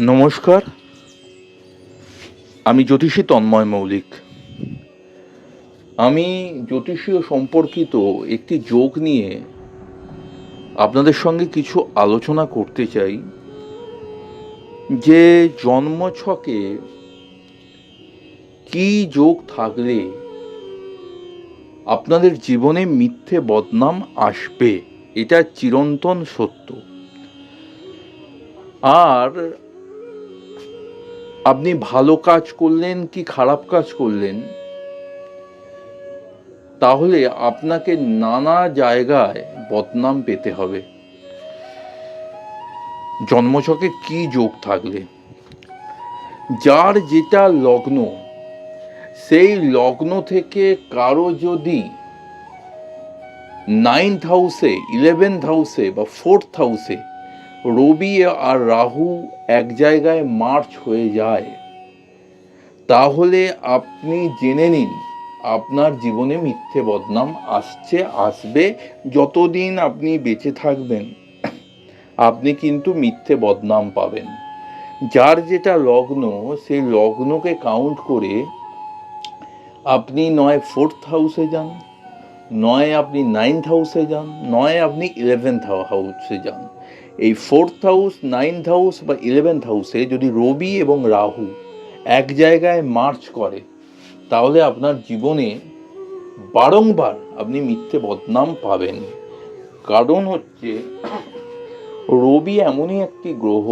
নমস্কার। আমি জ্যোতিষী তন্ময় মৌলিক। আমি জ্যোতিষীয় সম্পর্কিত একটি যোগ নিয়ে আপনাদের সঙ্গে কিছু আলোচনা করতে চাই, যে জন্মছকে কি যোগ থাকলে আপনাদের জীবনে মিথ্যে বদনাম আসবে? এটা চিরন্তন সত্য। আর আপনি ভালো কাজ করলেন কি খারাপ কাজ করলেন? তাহলে আপনাকে নানা জায়গায় বদনাম পেতে হবে। জন্মছকে কি যোগ থাকলে? যার যেটা লগ্ন, সেই লগ্ন থেকে কারও যদি নাইন্থ হাউসে ইলেভেন্থ হাউসে বা ফোর্থ হাউসে রবি আর রাহু এক জায়গায় মার্চ হয়ে যায়। তাহলে আপনি জেনে নিন, আপনার জীবনে মিথ্যে বদনাম আসছে, আসবে যতদিন আপনি বেঁচে থাকবেন। আপনি কিন্তু মিথ্যে বদনাম পাবেন। যার যেটা লগ্ন, সেই লগ্নকে কাউন্ট করে আপনি নয় ফোর্থ হাউসে যান, নয় আপনি নাইন্থ হাউসে যান, নয় আপনি ইলেভেন্থ হাউসে যান। এই ফোর্থ হাউস নাইন্থ হাউস বা ইলেভেন্থ হাউসে যদি রবি এবং রাহু এক জায়গায় মার্চ করে, তাহলে আপনার জীবনে বারংবার আপনি মিথ্যে বদনাম পাবেন। কারণ হচ্ছে, রবি এমনই একটি গ্রহ,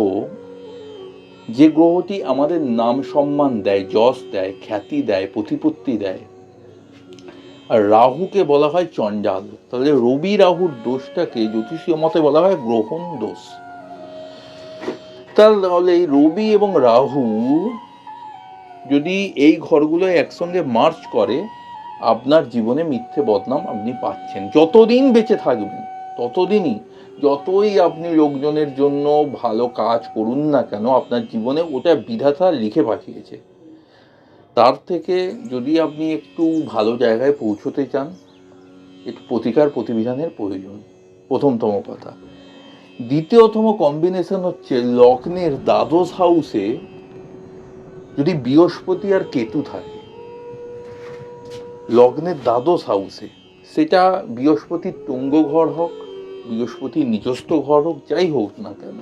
যে গ্রহটি আমাদের নাম সম্মান দেয়, যশ দেয়, খ্যাতি দেয়, প্রতিপত্তি দেয়। আর রাহুকে বলা হয় চণ্ডাল। তাহলে রবি রাহুর দোষটাকে জ্যোতিষীয় মতে বলা হয় গ্রহণ দোষ। তাহলে এই রবি এবং রাহু যদি এই ঘরগুলো একসঙ্গে মার্চ করে, আপনার জীবনে মিথ্যে বদনাম আপনি পাচ্ছেন। যতদিন বেঁচে থাকবেন, ততদিনই যতই আপনি লোকজনের জন্য ভালো কাজ করুন না কেন, আপনার জীবনে ওটা বিধাতা লিখে পাঠিয়েছে। তার থেকে যদি আপনি একটু ভালো জায়গায় পৌঁছতে চান, একটু প্রতিকার প্রতিবিধানের প্রয়োজন, প্রথমতম কথা। দ্বিতীয়তম কম্বিনেশন হচ্ছে লগ্নের দ্বাদশ হাউসে যদি বৃহস্পতি আর কেতু থাকে, লগ্নের দ্বাদশ হাউসে সেটা বৃহস্পতির তুঙ্গ ঘর হোক বৃহস্পতির নিজস্ব ঘর হোক, যাই হোক না কেন,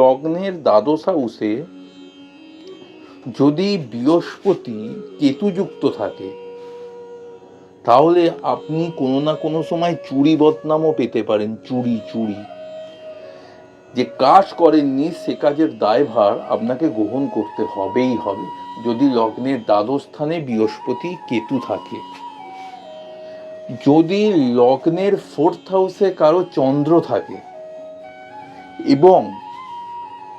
লগ্নের দ্বাদশ হাউসে যদি বৃহস্পতি কেতুযুক্ত থাকে, তাহলে আপনি কোনো না কোনো সময় চুরি বদনামও পেতে পারেন, চুরি চুরি। যে কাজ করেননি, সে কাজের দায়ভার আপনাকে গ্রহণ করতে হবেই হবে। যদি লগ্নের দ্বাদশ স্থানে বৃহস্পতি কেতু থাকে, যদি লগ্নের ফোর্থ হাউসে কারও চন্দ্র থাকে, এবং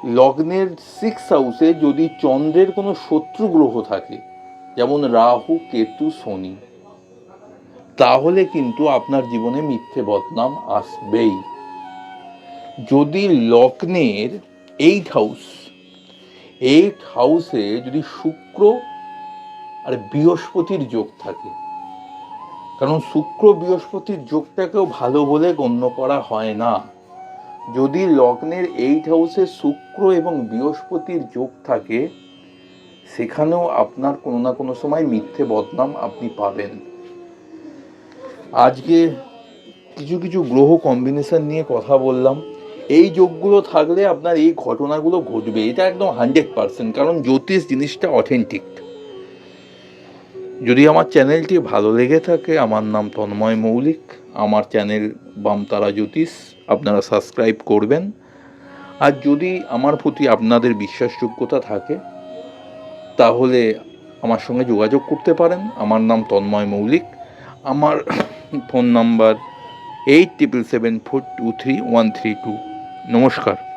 লগ্নের সিক্স হাউসে যদি চন্দ্রের কোনো শত্রু গ্রহ থাকে, যেমন রাহু, কেতু, শনি, তাহলে কিন্তু আপনার জীবনে মিথ্যে বদনাম আসবেই। যদি লগ্নের এইট হাউস এইট হাউসে যদি শুক্র আর বৃহস্পতির যোগ থাকে, কারণ শুক্র বৃহস্পতির যোগটাকেও ভালো বলে গণ্য করা হয় না। যদি লগ্নের এইট হাউসে শুক্র এবং বৃহস্পতির যোগ থাকে, সেখানেও আপনার কোনো না কোনো সময় মিথ্যে বদনাম আপনি পাবেন। আজকে কিছু কিছু গ্রহ কম্বিনেশন নিয়ে কথা বললাম। এই যোগগুলো থাকলে আপনার এই ঘটনাগুলো ঘটবে। এটা একদম হান্ড্রেড পারসেন্ট কারণ জ্যোতিষ জিনিসটা অথেন্টিক যদি আমার চ্যানেলটি ভালো লেগে থাকে, আমার নাম তন্ময় মৌলিক, আমার চ্যানেল বামতারা জ্যোতিষ। আপনারা সাবস্ক্রাইব করবেন। আর যদি আমার প্রতি আপনাদের বিশ্বাসযোগ্যতা থাকে, তাহলে আমার সঙ্গে যোগাযোগ করতে পারেন। আমার নাম তন্ময় মৌলিক। আমার phone number eight triple seven four two three one three two নমস্কার।